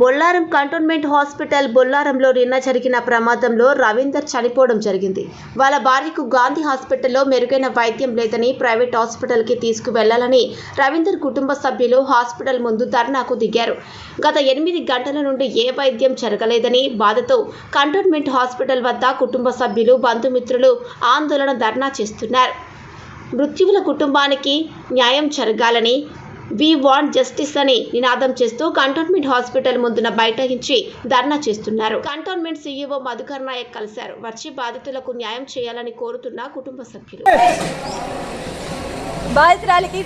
Bollaram cantonment hospital బొల్లారంలో నిన్న జరిగిన ప్రమాదంలో రవీందర్ చనిపోవడం జరిగింది. వాళ్ళ భార్యకు గాంధీ హాస్పిటల్లో మెరుగైన వైద్యం లేదని ప్రైవేట్ హాస్పిటల్కి తీసుకువెళ్ళాలని రవీందర్ కుటుంబ సభ్యులు హాస్పిటల్ ముందు ధర్నాకు దిగారు. గత ఎనిమిది గంటల నుండి ఏ వైద్యం జరగలేదని బాధతో కంటోన్మెంట్ హాస్పిటల్ వద్ద కుటుంబ సభ్యులు బంధుమిత్రులు ఆందోళన ధర్నా చేస్తున్నారు. మృత్యువుల కుటుంబానికి న్యాయం జరగాలని వి వాంట్ జస్టిస్ అని నినాదం చేస్తూ కంటోన్మెంట్ హాస్పిటల్ ముందున బైఠాయించి ధర్నా చేస్తున్నారు. కంటోన్మెంట్ సీఈఓ మధుకర్ నాయక్ కలిశారు. వచ్చి బాధితులకు న్యాయం చేయాలని కోరుతున్న కుటుంబ సభ్యులు. బాధితురాలికి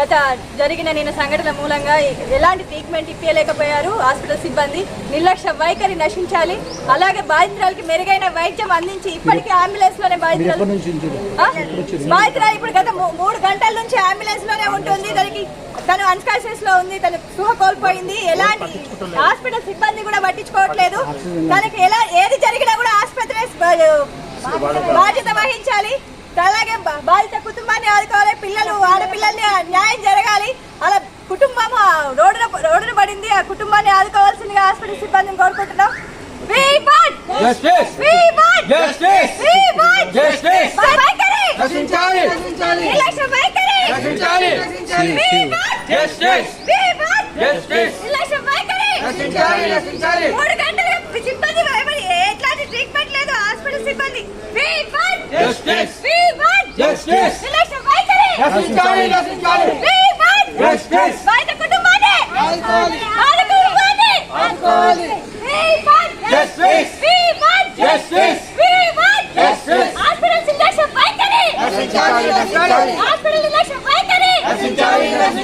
గత జరిగిన నిన్న సంఘటన మూలంగా ఎలాంటి ట్రీట్మెంట్ ఇప్పించలేకపోయారు హాస్పిటల్ సిబ్బంది. నిర్లక్ష్య వైఖరి నశించాలి. అలాగే బాధితురాలికి మెరుగైన వైద్యం అందించి ఇప్పటికీ అంబులెన్స్లోనే బాధితురాలు? బాధితురాలు ఇప్పుడు గత మూ- మూడు గంటల నుంచి అంబులెన్స్లోనే ఉంటుంది. దానికి తను అన్కాన్షియస్లో ఉంది తను స్పృహ కోల్పోయింది. ఎలాంటి హాస్పిటల్ సిబ్బంది కూడా పట్టించుకోవట్లేదు. తనకి ఎలా ఏది జరిగినా కూడా ఆసుపత్రి బాధ్యత వహించాలి. అలాగే బాధిత కుటుంబాన్ని ఆదుకోవాలి. పిల్లలు ఆడపిల్లల్ని న్యాయం జరగాలి. అలా కుటుంబం రోడ్డున రోడ్డున పడింది. ఆ కుటుంబాన్ని ఆదుకోవాల్సిందిగా హాస్పిటల్ సిబ్బందిని కోరుకుంటున్నాం. We ట్రీట్మెంట్ లేదు హాస్పిటల్ సిబ్బంది! బాధిత కుటుంబాన్ని! బాధిత కుటుంబాన్ని want! Justice! హాస్పిటల్ నిర్లక్ష్య వైఖరి! హాస్పిటల్ నిర్లక్ష్య వైఖరి!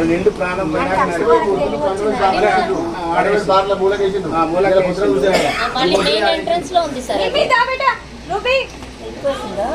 అది నిండు ప్రాణం మూలకేసిండు మూలకి